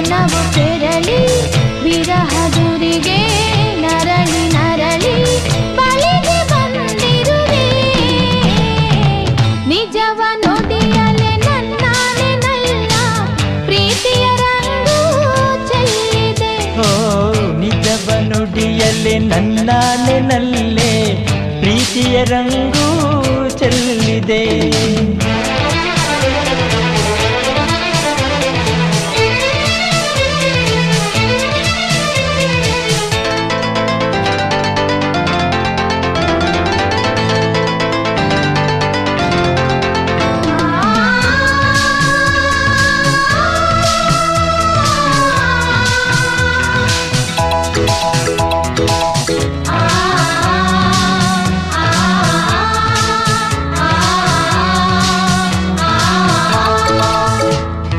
ಮನವು ಕೆರಳಿ ವಿರಹದುರಿಗೆ ನರಳಿ ನರಳಿ ಬಳಿಗೆ ಬಂದಿರುವೆ. ನಿಜವ ನುಡಿಯಲೆ ನನ್ನಾನೆ ನಲ್ಲ ಪ್ರೀತಿಯ ರಂಗು ಚೆಲ್ಲಿದೆ. ಓ, ನಿಜವ ನುಡಿಯಲ್ಲೇ ನನ್ನಾನೆ ನಲ್ಲೇ, ಪ್ರೀತಿಯ ರಂಗು ಚೆಲ್ಲಿದೆ.